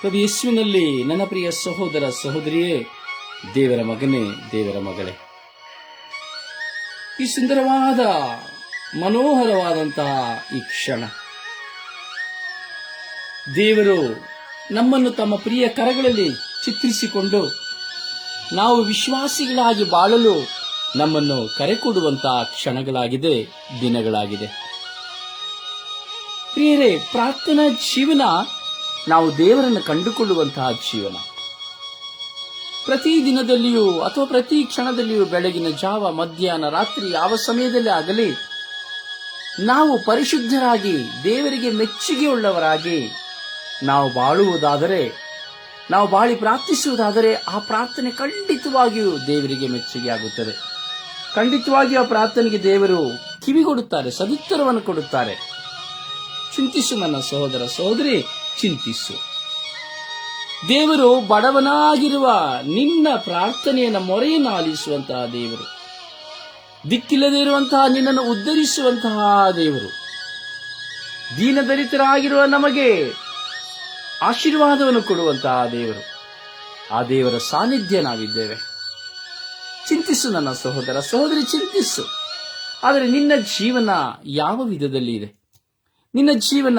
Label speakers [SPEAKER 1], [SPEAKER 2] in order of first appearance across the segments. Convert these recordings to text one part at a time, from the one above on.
[SPEAKER 1] ಪ್ರಭು ಯೇಸುವಿನಲ್ಲಿ ನನ್ನ ಪ್ರಿಯ ಸಹೋದರ ಸಹೋದರಿಯೇ, ದೇವರ ಮಗನೇ, ದೇವರ ಮಗಳೇ. ಈ ಸುಂದರವಾದ, ಮನೋಹರವಾದಂತಹ ಈ ಕ್ಷಣ. ದೇವರು ನಮ್ಮನ್ನು ತಮ್ಮ ಪ್ರಿಯ ಕರಗಳಲ್ಲಿ ಚಿತ್ರಿಸಿಕೊಂಡು ನಾವು ವಿಶ್ವಾಸಿಗಳಾಗಿ ಬಾಳಲು ನಮ್ಮನ್ನು ಕರೆ ಕೊಡುವಂತಹ ಕ್ಷಣಗಳಾಗಿದೆ, ದಿನಗಳಾಗಿದೆ. ಪ್ರಿಯರೇ, ಪ್ರಾರ್ಥನಾ ಜೀವನ ನಾವು ದೇವರನ್ನು ಕಂಡುಕೊಳ್ಳುವಂತಹ ಜೀವನ. ಪ್ರತಿ ದಿನದಲ್ಲಿಯೂ ಅಥವಾ ಪ್ರತಿ ಕ್ಷಣದಲ್ಲಿಯೂ ಬೆಳಗಿನ ಜಾವ, ಮಧ್ಯಾಹ್ನ ರಾತ್ರಿ ಯಾವ ಸಮಯದಲ್ಲಿ ಆಗಲಿ, ನಾವು ಪರಿಶುದ್ಧರಾಗಿ, ದೇವರಿಗೆ ಮೆಚ್ಚುಗೆ ಉಳ್ಳವರಾಗಿ ನಾವು ಬಾಳುವುದಾದರೆ, ನಾವು ಬಾಳಿ ಪ್ರಾರ್ಥಿಸುವುದಾದರೆ ಆ ಪ್ರಾರ್ಥನೆ ಖಂಡಿತವಾಗಿಯೂ ದೇವರಿಗೆ ಮೆಚ್ಚುಗೆ ಆಗುತ್ತದೆ. ಖಂಡಿತವಾಗಿಯೂ ಆ ಪ್ರಾರ್ಥನೆಗೆ ದೇವರು ಕಿವಿಗೊಡುತ್ತಾರೆ, ಸದುತ್ತರವನ್ನು ಕೊಡುತ್ತಾರೆ. ಚಿಂತಿಸು ನನ್ನ ಸಹೋದರ ಸಹೋದರಿ ಚಿಂತಿಸು. ದೇವರು ಬಡವನಾಗಿರುವ ನಿನ್ನ ಪ್ರಾರ್ಥನೆಯನ್ನು ಮೊರೆಯನ್ನು ಆಲಿಸುವಂತಹ ದೇವರು. ದಿಕ್ಕಿಲ್ಲದೆ ಇರುವಂತಹ ನಿನ್ನನ್ನು ಉದ್ಧರಿಸುವಂತಹ ದೇವರು. ದೀನದಲಿತರಾಗಿರುವ ನಮಗೆ ಆಶೀರ್ವಾದವನ್ನು ಕೊಡುವಂತಹ ದೇವರು. ಆ ದೇವರ ಸಾನ್ನಿಧ್ಯ ನಾವಿದ್ದೇವೆ. ಚಿಂತಿಸು ನನ್ನ ಸಹೋದರ, ಸಹೋದರಿ ಚಿಂತಿಸು. ಆದರೆ ನಿನ್ನ ಜೀವನ ಯಾವ ವಿಧದಲ್ಲಿ ಇದೆ? ನಿನ್ನ ಜೀವನ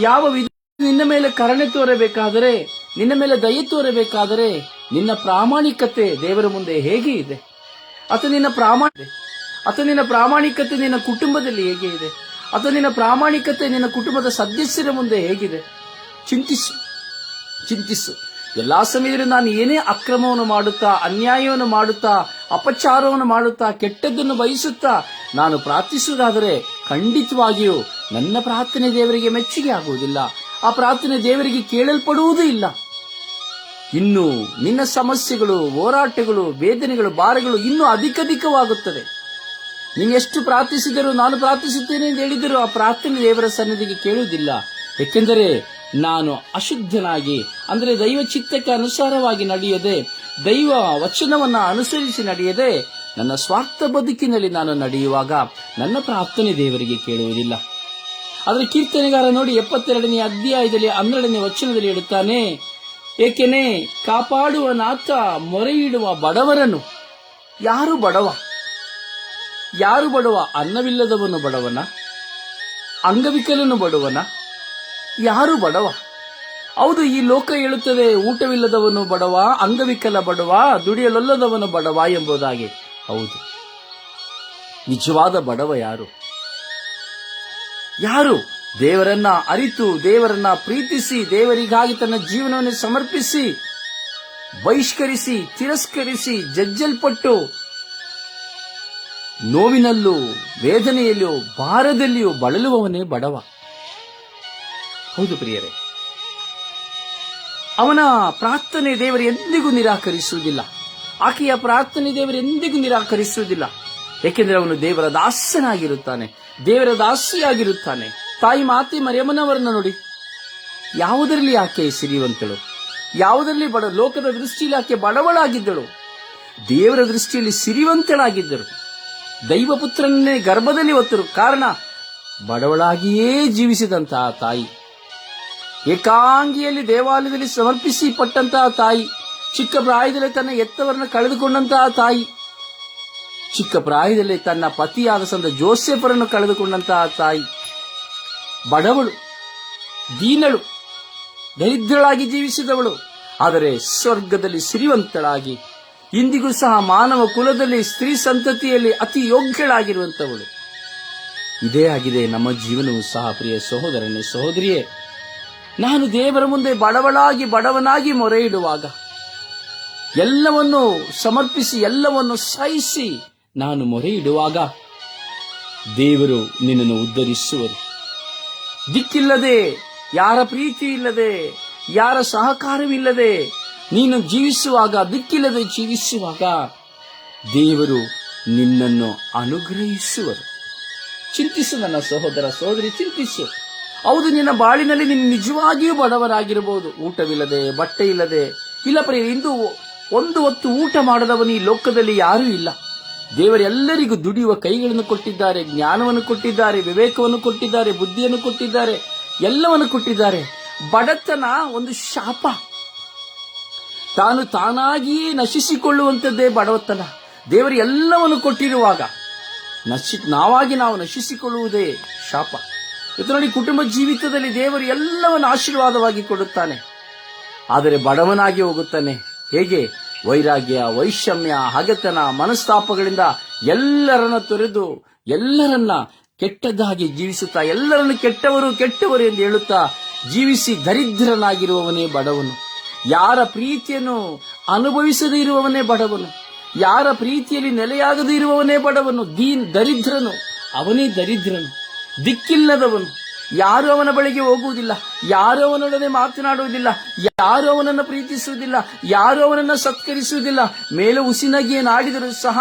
[SPEAKER 1] ಯಾವ ವಿಧ ನಿನ್ನ ಮೇಲೆ ಕರುಣೆ ತೋರಬೇಕಾದರೆ, ನಿನ್ನ ಮೇಲೆ ದಯೆ ತೋರಬೇಕಾದರೆ ನಿನ್ನ ಪ್ರಾಮಾಣಿಕತೆ ದೇವರ ಮುಂದೆ ಹೇಗೆ ಇದೆ? ಅಥವಾ ನಿನ್ನ ಪ್ರಾಮಾಣಿಕ ಅಥವಾ ನಿನ್ನ ಪ್ರಾಮಾಣಿಕತೆ ನಿನ್ನ ಕುಟುಂಬದಲ್ಲಿ ಹೇಗೆ ಇದೆ? ಅಥವಾ ನಿನ್ನ ಪ್ರಾಮಾಣಿಕತೆ ನಿನ್ನ ಕುಟುಂಬದ ಸದಸ್ಯರ ಮುಂದೆ ಹೇಗಿದೆ? ಚಿಂತಿಸು ಚಿಂತಿಸು. ಎಲ್ಲಾ ಸಮಯದಲ್ಲಿ ನಾನು ಏನೇ ಅಕ್ರಮವನ್ನು ಮಾಡುತ್ತಾ, ಅನ್ಯಾಯವನ್ನು ಮಾಡುತ್ತಾ, ಅಪಚಾರವನ್ನು ಮಾಡುತ್ತಾ, ಕೆಟ್ಟದ್ದನ್ನು ಬಯಸುತ್ತಾ ನಾನು ಪ್ರಾರ್ಥಿಸುವುದಾದರೆ ಖಂಡಿತವಾಗಿಯೂ ನನ್ನ ಪ್ರಾರ್ಥನೆ ದೇವರಿಗೆ ಮೆಚ್ಚುಗೆ ಆಗುವುದಿಲ್ಲ ಆ ಪ್ರಾರ್ಥನೆ ದೇವರಿಗೆ ಕೇಳಲ್ಪಡುವುದೂ ಇಲ್ಲ. ಇನ್ನು ನಿನ್ನ ಸಮಸ್ಯೆಗಳು, ಹೋರಾಟಗಳು, ವೇದನೆಗಳು, ಭಾರಗಳು ಇನ್ನೂ ಅಧಿಕಧಿಕವಾಗುತ್ತದೆ ನೀನು ಎಷ್ಟು ಪ್ರಾರ್ಥಿಸಿದರೂ ನಾನು ಪ್ರಾರ್ಥಿಸುತ್ತೇನೆ ಎಂದು ಹೇಳಿದರೂ ಆ ಪ್ರಾರ್ಥನೆ ದೇವರ ಸನ್ನಿಧಿಗೆ ಕೇಳುವುದಿಲ್ಲ. ಏಕೆಂದರೆ ನಾನು ಅಶುದ್ಧನಾಗಿ, ಅಂದರೆ ದೈವ ಚಿತ್ತಕ್ಕೆ ಅನುಸಾರವಾಗಿ ನಡೆಯದೆ, ದೈವ ವಚನವನ್ನು ಅನುಸರಿಸಿ ನಡೆಯದೆ, ನನ್ನ ಸ್ವಾರ್ಥ ಬದುಕಿನಲ್ಲಿ ನಾನು ನಡೆಯುವಾಗ ನನ್ನ ಪ್ರಾರ್ಥನೆ ದೇವರಿಗೆ ಕೇಳುವುದಿಲ್ಲ. ಆದರೆ ಕೀರ್ತನೆಗಾರ ನೋಡಿ ಎಪ್ಪತ್ತೆರಡನೇ ಅಧ್ಯಾಯದಲ್ಲಿ, ಹನ್ನೆರಡನೇ ವಚನದಲ್ಲಿ ಹೇಳುತ್ತಾನೆ ಏಕೆನೆ ಕಾಪಾಡುವ ನಾಥ ಮೊರೆಯಿಡುವ ಬಡವರನ್ನು ಯಾರು ಬಡವ? ಯಾರು ಬಡವ? ಅನ್ನವಿಲ್ಲದವನು ಬಡವನ? ಅಂಗವಿಕಲನು ಬಡವನ? ಯಾರು ಬಡವ? ಹೌದು, ಈ ಲೋಕ ಹೇಳುತ್ತದೆ, ಊಟವಿಲ್ಲದವನು ಬಡವ, ಅಂಗವಿಕಲ ಬಡವ, ದುಡಿಯಲೊಲ್ಲದವನು ಬಡವ ಎಂಬುದಾಗಿ. ಹೌದು. ನಿಜವಾದ ಬಡವ ಯಾರು? ಯಾರು? ದೇವರನ್ನ ಅರಿತು, ದೇವರನ್ನ ಪ್ರೀತಿಸಿ, ದೇವರಿಗಾಗಿ ತನ್ನ ಜೀವನವನ್ನು ಸಮರ್ಪಿಸಿ, ಬಹಿಷ್ಕರಿಸಿ, ತಿರಸ್ಕರಿಸಿ, ಜಜ್ಜಲ್ಪಟ್ಟು, ನೋವಿನಲ್ಲೂ ವೇದನೆಯಲ್ಲಿಯೂ ಭಾರದಲ್ಲಿಯೂ ಬಳಲುವವನೇ ಬಡವ. ಹೌದು ಪ್ರಿಯರೇ. ಅವನ ಪ್ರಾರ್ಥನೆ ದೇವರು ಎಂದಿಗೂ ನಿರಾಕರಿಸುವುದಿಲ್ಲ. ಆಕೆಯ ಪ್ರಾರ್ಥನೆ ದೇವರು ಎಂದಿಗೂ ನಿರಾಕರಿಸುವುದಿಲ್ಲ. ಏಕೆಂದರೆ ಅವನು ದೇವರ ದಾಸನಾಗಿರುತ್ತಾನೆ. ದೇವರ ದಾಸಿಯಾಗಿರುತ್ತಾನೆ. ತಾಯಿ ಮಾತೆ ಮರಿಯಮ್ಮನವರನ್ನ ನೋಡಿ. ಯಾವುದರಲ್ಲಿ ಆಕೆ ಸಿರಿವಂತಳು ಯಾವುದರಲ್ಲಿ ಬಡ ಲೋಕದ ದೃಷ್ಟಿಯಲ್ಲಿ ಆಕೆ ಬಡವಳಾಗಿದ್ದಳು? ದೇವರ ದೃಷ್ಟಿಯಲ್ಲಿ ಸಿರಿವಂತಳಾಗಿದ್ದರು ದೈವಪುತ್ರನ್ನೇ ಗರ್ಭದಲ್ಲಿ ಹೊತ್ತರು. ಕಾರಣ, ಬಡವಳಾಗಿಯೇ ಜೀವಿಸಿದಂತಹ ತಾಯಿ. ಏಕಾಂಗಿಯಲ್ಲಿ ದೇವಾಲಯದಲ್ಲಿ ಸಮರ್ಪಿಸಿ ಪಟ್ಟಂತಹ ತಾಯಿ, ಚಿಕ್ಕ ಪ್ರಾಯದಲ್ಲಿ ತನ್ನ ಎತ್ತವರನ್ನು ಕಳೆದುಕೊಂಡಂತಹ ತಾಯಿ. ಚಿಕ್ಕ ಪ್ರಾಯದಲ್ಲಿ ತನ್ನ ಪತಿಯಾದ ಸಂತ ಜೋಸೆಫರನ್ನು ಕಳೆದುಕೊಂಡಂತಹ ತಾಯಿ. ಬಡವಳು, ದೀನಳು, ದರಿದ್ರಳಾಗಿ ಜೀವಿಸಿದವಳು, ಆದರೆ ಸ್ವರ್ಗದಲ್ಲಿ ಸಿರಿವಂತಳಾಗಿ, ಇಂದಿಗೂ ಸಹ ಮಾನವ ಕುಲದಲ್ಲಿ ಸ್ತ್ರೀ ಸಂತತಿಯಲ್ಲಿ ಅತಿ ಯೋಗ್ಯಳಾಗಿರುವಂತವಳು. ಇದೇ ಆಗಿದೆ ನಮ್ಮ ಜೀವನವು ಸಹ, ಪ್ರಿಯ ಸಹೋದರನೇ ಸಹೋದರಿಯೇ. ನಾನು ದೇವರ ಮುಂದೆ ಬಡವಳಾಗಿ, ಬಡವನಾಗಿ ಮೊರೆ ಇಡುವಾಗ ಎಲ್ಲವನ್ನು ಸಮರ್ಪಿಸಿ, ಎಲ್ಲವನ್ನು ಸಹಿಸಿ ನಾನು ಮೊರೆ ಇಡುವಾಗ ದೇವರು ನಿನ್ನನ್ನು ಉದ್ಧರಿಸುವರು. ದಿಕ್ಕಿಲ್ಲದೆ, ಯಾರ ಪ್ರೀತಿ ಇಲ್ಲದೆ, ಯಾರ ಸಹಕಾರವಿಲ್ಲದೆ ನೀನು ಜೀವಿಸುವಾಗ, ದಿಕ್ಕಿಲ್ಲದೆ ಜೀವಿಸುವಾಗ ದೇವರು ನಿನ್ನನ್ನು ಅನುಗ್ರಹಿಸುವರು. ಚಿಂತಿಸು ನನ್ನ ಸಹೋದರ ಸಹೋದರಿ, ಚಿಂತಿಸು. ಹೌದು, ನಿನ್ನ ಬಾಳಿನಲ್ಲಿ ನಿನ್ನ ನಿಜವಾಗಿಯೂ ಬಡವರಾಗಿರಬಹುದು. ಊಟವಿಲ್ಲದೆ ಬಟ್ಟೆ ಇಲ್ಲದೆ ಇಲ್ಲ ಪ್ರಿಯ ಇಂದು ಒಂದು ಹೊತ್ತು ಊಟ ಮಾಡದವನು ಈ ಲೋಕದಲ್ಲಿ ಯಾರೂ ಇಲ್ಲ. ದೇವರೆಲ್ಲರಿಗೂ ದುಡಿಯುವ ಕೈಗಳನ್ನು ಕೊಟ್ಟಿದ್ದಾರೆ, ಜ್ಞಾನವನ್ನು ಕೊಟ್ಟಿದ್ದಾರೆ, ವಿವೇಕವನ್ನು ಕೊಟ್ಟಿದ್ದಾರೆ, ಬುದ್ಧಿಯನ್ನು ಕೊಟ್ಟಿದ್ದಾರೆ, ಎಲ್ಲವನ್ನು ಕೊಟ್ಟಿದ್ದಾರೆ. ಬಡತನ ಒಂದು ಶಾಪ. ತಾನು ತಾನಾಗಿಯೇ ನಶಿಸಿಕೊಳ್ಳುವಂಥದ್ದೇ ಬಡವತನ ದೇವರು ಎಲ್ಲವನ್ನು ಕೊಟ್ಟಿರುವಾಗ ನಶಿ, ನಾವಾಗಿ ನಾವು ನಶಿಸಿಕೊಳ್ಳುವುದೇ ಶಾಪ. ಇವತ್ತು ನೋಡಿ, ಕುಟುಂಬ ಜೀವಿತದಲ್ಲಿ ದೇವರು ಎಲ್ಲವನ್ನು ಆಶೀರ್ವಾದವಾಗಿ ಕೊಡುತ್ತಾನೆ. ಆದರೆ ಬಡವನಾಗಿ ಹೋಗುತ್ತಾನೆ. ಹೇಗೆ? ವೈರಾಗ್ಯ, ವೈಷಮ್ಯ, ಹಗೆತನ, ಮನಸ್ತಾಪಗಳಿಂದ ಎಲ್ಲರನ್ನ ತೊರೆದು ಎಲ್ಲರನ್ನ ಕೆಟ್ಟದಾಗಿ ಜೀವಿಸುತ್ತಾ, ಎಲ್ಲರನ್ನು ಕೆಟ್ಟವರು ಕೆಟ್ಟವರು ಎಂದು ಹೇಳುತ್ತಾ ಜೀವಿಸಿ ದರಿದ್ರನಾಗಿರುವವನೇ ಬಡವನು. ಯಾರ ಪ್ರೀತಿಯನ್ನು ಅನುಭವಿಸದೇ ಇರುವವನೇ ಬಡವನು. ಯಾರ ಪ್ರೀತಿಯಲ್ಲಿ ನೆಲೆಯಾಗದೇ ಇರುವವನೇ ಬಡವನು. ದೀನ್ ದರಿದ್ರನು. ಅವನೇ ದರಿದ್ರನು. ದಿಕ್ಕಿಲ್ಲದವನು. ಯಾರು ಅವನ ಬಳಿಗೆ ಹೋಗುವುದಿಲ್ಲ, ಯಾರು ಅವನೊಡನೆ ಮಾತನಾಡುವುದಿಲ್ಲ, ಯಾರು ಅವನನ್ನು ಪ್ರೀತಿಸುವುದಿಲ್ಲ, ಯಾರು ಅವನನ್ನು ಸತ್ಕರಿಸುವುದಿಲ್ಲ. ಮೇಲೆ ಉಸಿನಗಿಯನ್ನಾಡಿದರೂ ಸಹ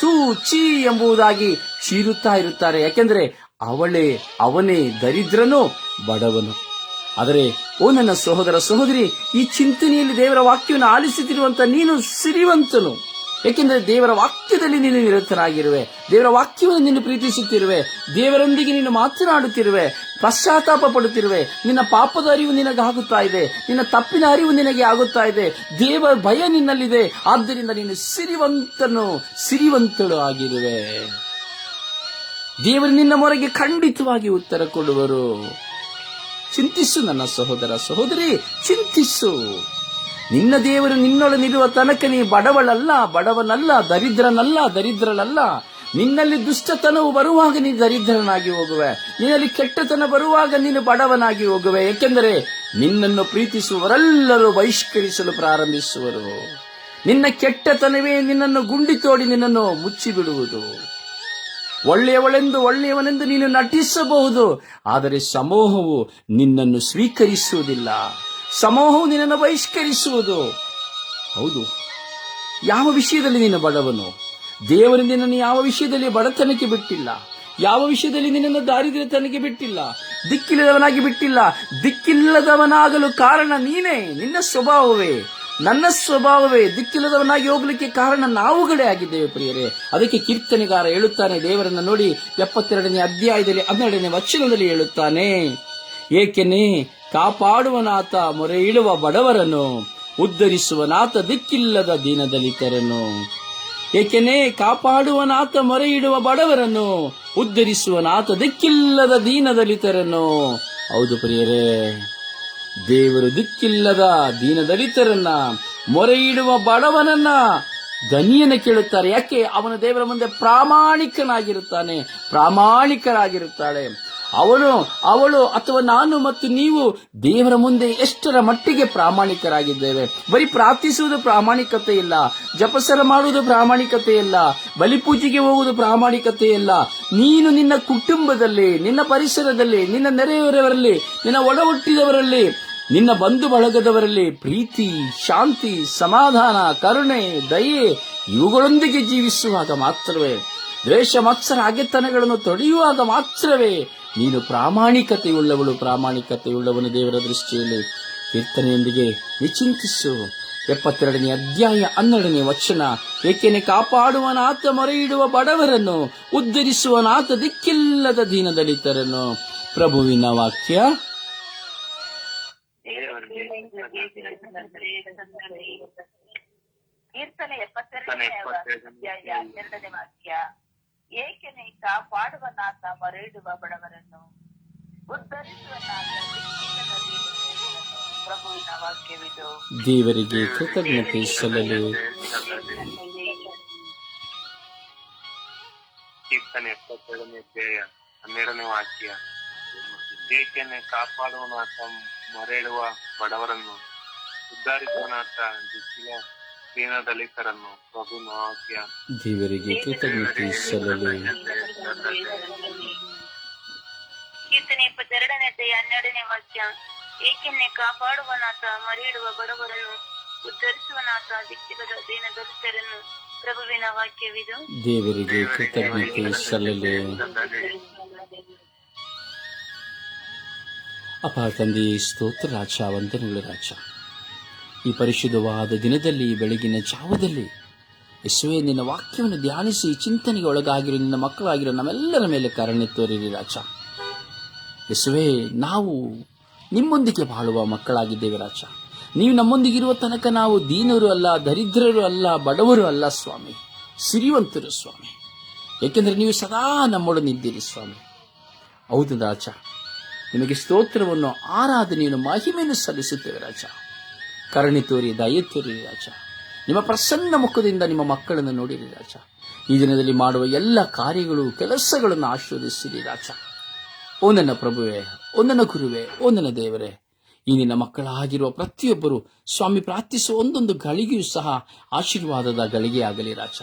[SPEAKER 1] ತೂ ಚೀ ಎಂಬುದಾಗಿ ಚೀರುತ್ತಾ ಇರುತ್ತಾರೆ. ಯಾಕೆಂದರೆ ಅವಳೇ, ಅವನೇ ದರಿದ್ರನು ಬಡವನು. ಆದರೆ, ಓ ನನ್ನ ಸಹೋದರ ಸಹೋದರಿ, ಈ ಚಿಂತನೆಯಲ್ಲಿ ದೇವರ ವಾಕ್ಯವನ್ನು ಆಲಿಸುತ್ತಿರುವಂತ ನೀನು ಸಿರಿವಂತನು. ಏಕೆಂದರೆ ದೇವರ ವಾಕ್ಯದಲ್ಲಿ ನೀನು ನಿರತನಾಗಿರುವೆ, ದೇವರ ವಾಕ್ಯವನ್ನು ನೀನು ಪ್ರೀತಿಸುತ್ತಿರುವೆ, ದೇವರೊಂದಿಗೆ ನೀನು ಮಾತನಾಡುತ್ತಿರುವೆ ಪಶ್ಚಾತ್ತಾಪ ಪಡುತ್ತಿರುವೆ ನಿನ್ನ ಪಾಪದ ಅರಿವು ನಿನಗಾಗುತ್ತಾ ಇದೆ. ನಿನ್ನ ತಪ್ಪಿನ ಅರಿವು ನಿನಗೆ ಆಗುತ್ತಾ ಇದೆ. ದೇವರ ಭಯ ನಿನ್ನಲ್ಲಿದೆ. ಆದ್ದರಿಂದ ನೀನು ಸಿರಿವಂತನು, ಸಿರಿವಂತಳು ಆಗಿರುವೆ. ದೇವರು ನಿನ್ನ ಮೊರೆಗೆ ಖಂಡಿತವಾಗಿ ಉತ್ತರ ಕೊಡುವರು. ಚಿಂತಿಸು ನನ್ನ ಸಹೋದರ ಸಹೋದರಿ, ಚಿಂತಿಸು. ನಿನ್ನ ದೇವರು ನಿನ್ನೊಳನಿರುವ ತನಕ ನೀ ಬಡವಳಲ್ಲ, ಬಡವನಲ್ಲ, ದರಿದ್ರನಲ್ಲ ದರಿದ್ರನಲ್ಲ ನಿನ್ನಲ್ಲಿ ದುಷ್ಟತನವು ಬರುವಾಗ ನೀನು ದರಿದ್ರನಾಗಿ ಹೋಗುವೆ. ನಿನ್ನಲ್ಲಿ ಕೆಟ್ಟತನ ಬರುವಾಗ ನೀನು ಬಡವನಾಗಿ ಹೋಗುವೆ. ಏಕೆಂದರೆ ನಿನ್ನನ್ನು ಪ್ರೀತಿಸುವವರೆಲ್ಲರೂ ಬಹಿಷ್ಕರಿಸಲು ಪ್ರಾರಂಭಿಸುವರು. ನಿನ್ನ ಕೆಟ್ಟತನವೇ ನಿನ್ನನ್ನು ಗುಂಡಿ ತೋಡಿ ನಿನ್ನನ್ನು ಮುಚ್ಚಿಬಿಡುವುದು. ಒಳ್ಳೆಯವಳೆಂದು ಒಳ್ಳೆಯವನೆಂದು ನೀನು ನಟಿಸಬಹುದು. ಆದರೆ ಸಮೂಹವು ನಿನ್ನನ್ನು ಸ್ವೀಕರಿಸುವುದಿಲ್ಲ. ಸಮೂಹವು ನಿನ್ನನ್ನು ಬಹಿಷ್ಕರಿಸುವುದು. ಹೌದು. ಯಾವ ವಿಷಯದಲ್ಲಿ ನೀನು ಬಡವನು? ದೇವರು ನಿನ್ನನ್ನು ಯಾವ ವಿಷಯದಲ್ಲಿ ಬಡತನಕ್ಕೆ ಬಿಟ್ಟಿಲ್ಲ? ಯಾವ ವಿಷಯದಲ್ಲಿ ನಿನ್ನನ್ನು ದಾರಿದ್ರ್ಯತನಕ್ಕೆ ಬಿಟ್ಟಿಲ್ಲ? ದಿಕ್ಕಿಲ್ಲದವನಾಗಿ ಬಿಟ್ಟಿಲ್ಲ. ದಿಕ್ಕಿಲ್ಲದವನಾಗಲು ಕಾರಣ ನೀನೇ. ನಿನ್ನ ಸ್ವಭಾವವೇ. ನನ್ನ ಸ್ವಭಾವವೇ. ದಿಕ್ಕಿಲ್ಲದವನಾಗಿ ಹೋಗ್ಲಿಕ್ಕೆ ಕಾರಣ ನಾವುಗಳೇ ಆಗಿದ್ದೇವೆ ಪ್ರಿಯರೇ. ಅದಕ್ಕೆ ಕೀರ್ತನೆಗಾರ ಹೇಳುತ್ತಾನೆ. ದೇವರನ್ನ ನೋಡಿ ಎಪ್ಪತ್ತೆರಡನೇ ಅಧ್ಯಾಯದಲ್ಲಿ ಹನ್ನೆರಡನೇ ವಚನದಲ್ಲಿ ಹೇಳುತ್ತಾನೆ ಏಕೆನೆ ಕಾಪಾಡುವನಾತ ಮೊರೆ ಇಳುವ ಬಡವರನ್ನು, ಉದ್ಧರಿಸುವನಾತ ದಿಕ್ಕಿಲ್ಲದ ದೀನದಲಿತರನ್ನು. ಏಕೆನೆ ಕಾಪಾಡುವನಾತ ಮೊರೆ ಇಡುವ ಬಡವರನ್ನು ಉದ್ಧರಿಸುವನಾತ ದಿಕ್ಕಿಲ್ಲದ ದೀನದಲಿತರನ್ನು. ಹೌದು ಪ್ರಿಯರೇ, ದೇವರು ದಿಕ್ಕಿಲ್ಲದ ದೀನದಲಿತರನ್ನ ಮೊರೆ ಇಡುವ ಬಡವನನ್ನ ಧನಿಯನ್ನು ಕೇಳುತ್ತಾರೆ. ಯಾಕೆ? ಅವನ ದೇವರ ಮುಂದೆ ಪ್ರಾಮಾಣಿಕನಾಗಿರುತ್ತಾನೆ, ಪ್ರಾಮಾಣಿಕರಾಗಿರುತ್ತಾಳೆ. ಅವಳು ಅವಳು ಅಥವಾ ನಾನು ಮತ್ತು ನೀವು ದೇವರ ಮುಂದೆ ಎಷ್ಟರ ಮಟ್ಟಿಗೆ ಪ್ರಾಮಾಣಿಕರಾಗಿದ್ದೇವೆ? ಬರೀ ಪ್ರಾರ್ಥಿಸುವುದು ಪ್ರಾಮಾಣಿಕತೆ ಇಲ್ಲ, ಜಪಸರ ಮಾಡುವುದು ಪ್ರಾಮಾಣಿಕತೆ ಇಲ್ಲ, ಬಲಿಪೂಜೆಗೆ ಹೋಗುವುದು ಪ್ರಾಮಾಣಿಕತೆ ಇಲ್ಲ. ನೀನು ನಿನ್ನ ಕುಟುಂಬದಲ್ಲಿ, ನಿನ್ನ ಪರಿಸರದಲ್ಲಿ, ನಿನ್ನ ನೆರೆಯವರವರಲ್ಲಿ ನಿನ್ನ ಒಡ ಹುಟ್ಟಿದವರಲ್ಲಿ ನಿನ್ನ ಬಂಧು ಬಳಗದವರಲ್ಲಿ ಪ್ರೀತಿ, ಶಾಂತಿ, ಸಮಾಧಾನ, ಕರುಣೆ, ದಯೆ ಇವುಗಳೊಂದಿಗೆ ಜೀವಿಸುವಾಗ ಮಾತ್ರವೇ. ದ್ವೇಷ, ಮತ್ಸರ ಅಗೆತನಗಳನ್ನು ತೊಡೆಯುವಾಗ ಮಾತ್ರವೇ. ನೀನು ಪ್ರಾಮಾಣಿಕತೆಯುಳ್ಳವಳು, ಪ್ರಾಮಾಣಿಕತೆಯುಳ್ಳವನು ದೇವರ ದೃಷ್ಟಿಯಲ್ಲಿ. ಕೀರ್ತನೆಯೊಂದಿಗೆ ವಿಚಿಂತಿಸು ಎಪ್ಪತ್ತೆರಡನೇ ಅಧ್ಯಾಯ ಹನ್ನೆರಡನೇ ವಚನ. ಏಕೆನೆ ಕಾಪಾಡುವನಾತ ಮೊರೆಯಿಡುವ ಬಡವರನ್ನು, ಉದ್ಧರಿಸುವನಾತ ದಿಕ್ಕಿಲ್ಲದ ದೀನದಲಿತರನ್ನು ಪ್ರಭುವಿನ ವಾಕ್ಯ.
[SPEAKER 2] ಕೀರ್ತನೆ ಎಪ್ಪತ್ತೆರಡನೇ ಅಧ್ಯಾಯ ಎರಡನೇ ವಾಕ್ಯ. ಏಕೆನೆ ಕಾಪಾಡುವ ನಾಥ ಮರೆಯಿಡುವ ಬಡವರನ್ನು? ಉದ್ಧರಿಸುವ. ಪ್ರಭುವಿನ ವಾಕ್ಯವಿದು.
[SPEAKER 1] ದೇವರಿಗೆ ಕೃತಜ್ಞತೆ ಸಲ್ಲಲಿ.
[SPEAKER 3] ಕೀರ್ತನೆ ಎಪ್ಪತ್ತೆರಡನೇ ಅಧ್ಯಾಯ ಹನ್ನೆರಡನೇ ವಾಕ್ಯ. ಏಕೆನೆ ಕಾಪಾಡುವನಾಥ ಮರೆಯುವ ಬಡವರನ್ನು? ಉದ್ಧಾರಿಸುವನಾಥ ದಿಕ್ಕಿನ ದೀನ ದಲಿತರನ್ನು ಪ್ರಭುವಿನ ವಾಕ್ಯ
[SPEAKER 1] ದೇವರಿಗೆ ಕೃತಜ್ಞತೆ ಸಲ್ಲಲು.
[SPEAKER 2] ಕೀರ್ತನೆ ಇಪ್ಪತ್ತೆರಡನೇ ಅಧ್ಯಾಯ ಹನ್ನೆರಡನೇ ವಾಕ್ಯ ಏಕೆನ್ನೆ ಕಾಪಾಡುವನಾಥ ಮರೆಯಿಡುವ ಬಡವರನ್ನು ಉದ್ಧರಿಸುವನಾಥ ದಿಕ್ಕಿಲ್ಲದ ದೀನ ದಲಿತರನ್ನು ಪ್ರಭುವಿನ ವಾಕ್ಯವಿದು.
[SPEAKER 1] ದೇವರಿಗೆ ಕೃತಜ್ಞತೆ ಸಲ್ಲಲು. ಅಪ್ಪ ತಂದೆ ಸ್ತೋತ್ರ ರಾಜ ವಂದನೆಗಳು ರಾಜ. ಈ ಪರಿಶುದ್ಧವಾದ ದಿನದಲ್ಲಿ ಬೆಳಗಿನ ಜಾವದಲ್ಲಿ ಯಶುವೆ ನಿನ್ನ ವಾಕ್ಯವನ್ನು ಧ್ಯಾನಿಸಿ ಚಿಂತನೆಗೆ ಒಳಗಾಗಿರೋ, ನಿನ್ನ ಮಕ್ಕಳಾಗಿರೋ ನಮ್ಮೆಲ್ಲರ ಮೇಲೆ ಕಾರಣ ತೋರಿರಿ ರಾಜ. ಯಶುವೆ ನಾವು ನಿಮ್ಮೊಂದಿಗೆ ಬಾಳುವ ಮಕ್ಕಳಾಗಿದ್ದೇವೆ ರಾಜ. ನೀವು ನಮ್ಮೊಂದಿಗಿರುವ ತನಕ ನಾವು ದೀನರು ಅಲ್ಲ, ದರಿದ್ರರು ಅಲ್ಲ, ಬಡವರು ಅಲ್ಲ ಸ್ವಾಮಿ. ಸಿರಿವಂತರು ಸ್ವಾಮಿ. ಏಕೆಂದರೆ ನೀವು ಸದಾ ನಮ್ಮೊಡನಿದ್ದೀರಿ ಸ್ವಾಮಿ. ಹೌದು ರಾಜ. ನಿಮಗೆ ಸ್ತೋತ್ರವನ್ನು, ಆರಾಧನೆಯನ್ನು, ಮಹಿಮೆಯನ್ನು ಸಲ್ಲಿಸುತ್ತೇವೆ ರಾಜ. ಕರುಣೆ ತೋರಿ, ದಯೆ ತೋರಿ ರಾಜ. ನಿಮ್ಮ ಪ್ರಸನ್ನ ಮುಖದಿಂದ ನಿಮ್ಮ ಮಕ್ಕಳನ್ನು ನೋಡಿರಿ ರಾಜ. ಈ ದಿನದಲ್ಲಿ ಮಾಡುವ ಎಲ್ಲ ಕಾರ್ಯಗಳು, ಕೆಲಸಗಳನ್ನು ಆಶೀರ್ವದಿಸಿರಿ ರಾಜ. ಓ ನನ್ನ ಪ್ರಭುವೆ, ಓ ನನ್ನ ಗುರುವೆ, ಓ ನನ್ನ ದೇವರೇ. ಈ ನಿನ್ನ ಮಕ್ಕಳಾಗಿರುವ ಪ್ರತಿಯೊಬ್ಬರು ಸ್ವಾಮಿ ಪ್ರಾರ್ಥಿಸುವ ಒಂದೊಂದು ಗಳಿಗೆಯೂ ಸಹ ಆಶೀರ್ವಾದದ ಗಳಿಗೆ ಆಗಲಿ ರಾಜ.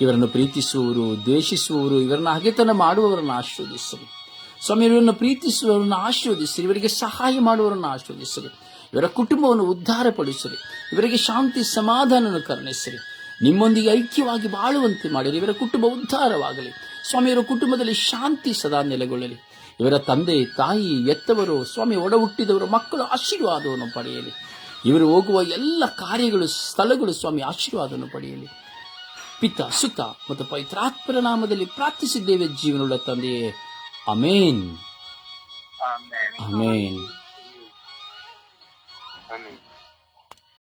[SPEAKER 1] ಇವರನ್ನು ಪ್ರೀತಿಸುವವರು, ದ್ವೇಷಿಸುವವರು, ಇವರನ್ನ ಹಗೆತನ ಮಾಡುವವರನ್ನು ಆಶೀರ್ವದಿಸಲಿ ಸ್ವಾಮಿ, ಇವರನ್ನು ಪ್ರೀತಿಸುವವರನ್ನು ಆಶೀರ್ವದಿಸಲಿ ಇವರಿಗೆ ಸಹಾಯ ಮಾಡುವವರನ್ನು ಆಶೀರ್ವದಿಸಿರಿ. ಇವರ ಕುಟುಂಬವನ್ನು ಉದ್ಧಾರಪಡಿಸಿರಿ. ಇವರಿಗೆ ಶಾಂತಿ ಸಮಾಧಾನವನ್ನು ಕರುಣಿಸಿರಿ. ನಿಮ್ಮೊಂದಿಗೆ ಐಕ್ಯವಾಗಿ ಬಾಳುವಂತೆ ಮಾಡಿರಿ. ಇವರ ಕುಟುಂಬ ಉದ್ಧಾರವಾಗಲಿ. ಸ್ವಾಮಿ ಇವರ ಕುಟುಂಬದಲ್ಲಿ ಶಾಂತಿ ಸದಾ ನೆಲೆಗೊಳ್ಳಲಿ ಇವರ ತಂದೆ ತಾಯಿ ಎತ್ತವರು ಸ್ವಾಮಿ ಒಡ ಹುಟ್ಟಿದವರು ಮಕ್ಕಳು ಆಶೀರ್ವಾದವನ್ನು ಪಡೆಯಲಿ. ಇವರು ಹೋಗುವ ಎಲ್ಲ ಕಾರ್ಯಗಳು ಸ್ಥಳಗಳು ಸ್ವಾಮಿ ಆಶೀರ್ವಾದವನ್ನು ಪಡೆಯಲಿ. ಪಿತ ಸುತ ಮತ್ತು ಪವಿತ್ರಾತ್ಮರ ನಾಮದಲ್ಲಿ ಪ್ರಾರ್ಥಿಸಿದ್ದೇವೆ ಜೀವನವುಳ್ಳ ತಂದೆಯೇ. ಅಮೇನ್.
[SPEAKER 3] ಆಮೇಲೆ
[SPEAKER 1] ಅಮೇನ್
[SPEAKER 3] ಆಮೇಲೆ